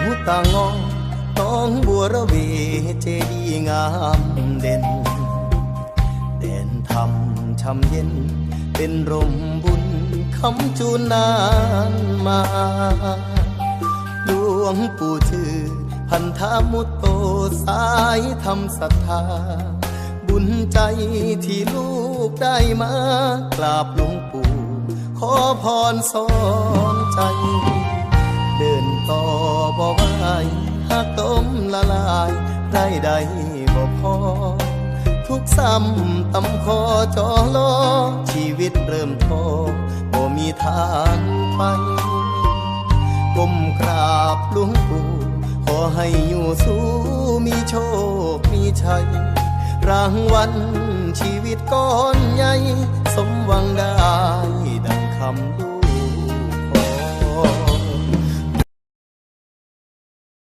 หูตางองต้องบัวระเวเจดีงามเด่น เด่นทำชำเย็น เป็นรมบุญคำจูนานมาหลวงปู่ชื่อ พันธามุตโตสายทำศรัทธา บุญใจที่ลูกได้มากราบหลวงปู่ ขอพรสอน ละลายได้ใดบ่พอ ทุกซ้ำตำคอจอลอ ชีวิตเริ่มท้อบ่มีทางไปก้มกราบหลวงปู่ขอให้อยู่สู้มีโชค มีชัย รางวัลชีวิตก้อนใหญ่ สมหวังได้